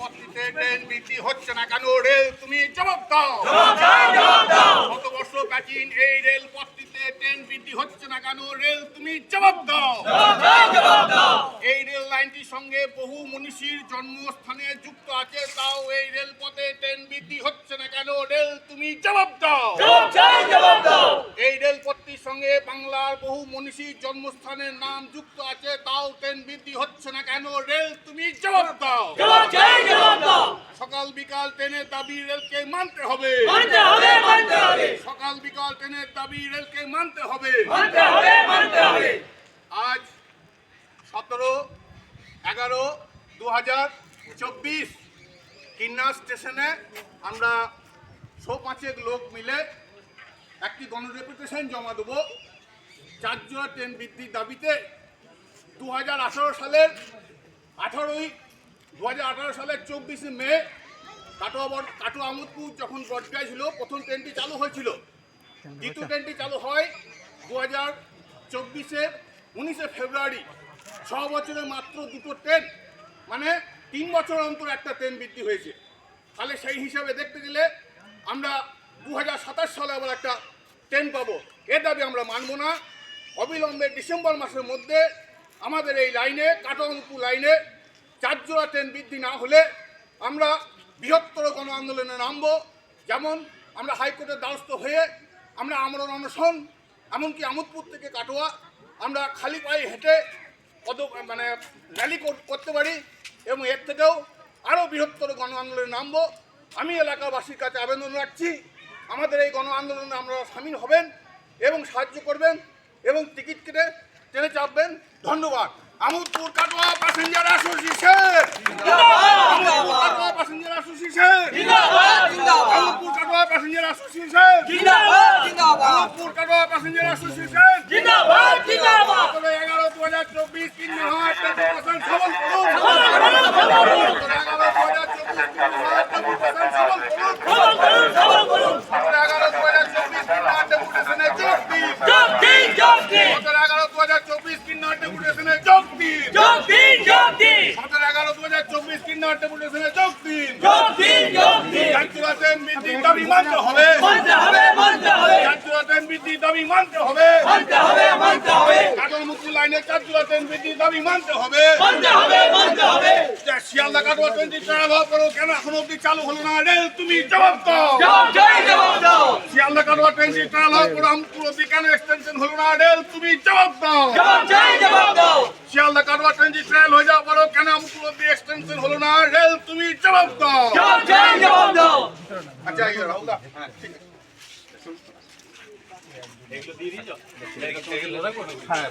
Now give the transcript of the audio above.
পথটিতে train বৃদ্ধি হচ্ছে না কেন? রেল তুমি জবাব দাও। কত বর্ষ প্রাচীন এই রেল পথটিতে ট্রেন বৃদ্ধি হচ্ছে না কেন? রেল তুমি জবাব দাও। এই রেল লাইনটির সঙ্গে বহু মনীষীর জন্মস্থানে যুক্ত আছে তাও এই রেল পথে ট্রেন বৃদ্ধি হচ্ছে না কেন? রেল তুমি জবাব দাও। এই রেলপথটির সঙ্গে বাংলার বহু মনীষীর জন্মস্থানের নাম যুক্ত আছে তাও ট্রেন বৃদ্ধি হচ্ছে না কেন? রেল তুমি জবাব দাও। সকাল বিকাল ট্রেনের দাবি রেলকে মানতে হবে। সকাল বিকাল ট্রেনের দাবি রেলকে মানতে হবে। আজ সতেরো এগারো দু হাজার চব্বিশ কিন্না স্টেশনে আমরা শো পাঁচেক লোক মিলে একটি গণরেপুটেশন জমা দেবো। চারজোড়া ট্রেন বৃদ্ধির দাবিতে দু হাজার আঠারো সালের আঠারোই দু হাজার আঠারো সালের চব্বিশে মে কাটোয়া কাটোয়া আমোদপুর যখন বটগায় ছিল প্রথম ট্রেনটি চালু হয়েছিল। দ্বিতীয় ট্রেনটি চালু হয় দু হাজার চব্বিশের উনিশে ফেব্রুয়ারি। ছ বছরে মাত্র দুটো ট্রেন মানে তিন বছর অন্তর একটা ট্রেন বৃদ্ধি হয়েছে। তাহলে সেই হিসাবে দেখতে গেলে আমরা দু হাজার সাতাশ সালে আবার একটা ট্রেন পাবো। এ দাবি আমরা মানব না। অবিলম্বে ডিসেম্বর মাসের মধ্যে আমাদের এই লাইনে কাটোয়ামপুর লাইনে চার জোড়া ট্রেন বৃদ্ধি না হলে আমরা বৃহত্তর গণ আন্দোলনে নামব। যেমন আমরা হাইকোর্টের দ্বারস্থ হয়ে আমরা আমরণ অনশন, এমনকি আমোদপুর থেকে কাটোয়া, আমরা খালি পায়ে হেঁটে কত মানে র্যালি করতে পারি এবং এর থেকেও আরও বৃহত্তর গণ আন্দোলনে নামব। আমি এলাকাবাসীর কাছে আবেদন রাখছি, আমাদের এই গণ আন্দোলনে আমরা সামিল হবেন এবং সাহায্য করবেন এবং টিকিট কেটে ট্রেনে চাপবেন। ধন্যবাদ। Amodpur Katwa passenger association Amodpur Katwa passenger association Amodpur Katwa passenger association Amodpur Katwa passenger association সতেরো এগারো দু হাজার চব্বিশ তিন হাজার টেম্পো পার্সেন্ট সবল করুন সবল করুন সতেরো এগারো দু হাজার চব্বিশ তিন হাজার ডেপুটেশনে যোগ দিন তিন ডেপুটেশনে যোগ দিন সতেরো এগারো দু হাজার চব্বিশ তিন হাজার ডেপুটেশনে বৃদ্ধির দাবি মানতে হবে। বৃদ্ধির দাবি মানতে হবে। কাটোয়া মুক্তি লাইনে চারচুরা ট্রেন বৃদ্ধির দাবি মানতে হবে। মানতে হবে মানতে যে শিয়ালদা কাটোয়া ট্রেনটি ট্রাভেল করো কেন এখন অব্দি চালু হলো না? রেল তুমি জবাব দাও। জবাব দাও শিয়ালদা কাটোয়া ট্রেনটি ট্রাভেল করো আমপুর অব্দি কেন এক্সটেনশন হলো না? রেল তুমি জবাব দাও। জবাব দাও। শিয়ালদা কাটোয়া ট্রেনটি ট্রায়াল হয়ে যাওয়ার পরও কেন আমপুর অব্দি এক্সটেনশন হলো না? রেল তুমি জবাব দাও। আচ্ছা ইয়ে রাহুল দা হ্যাঁ ঠিক আছে। এগুলো দিয়ে দিয়েছ? হ্যাঁ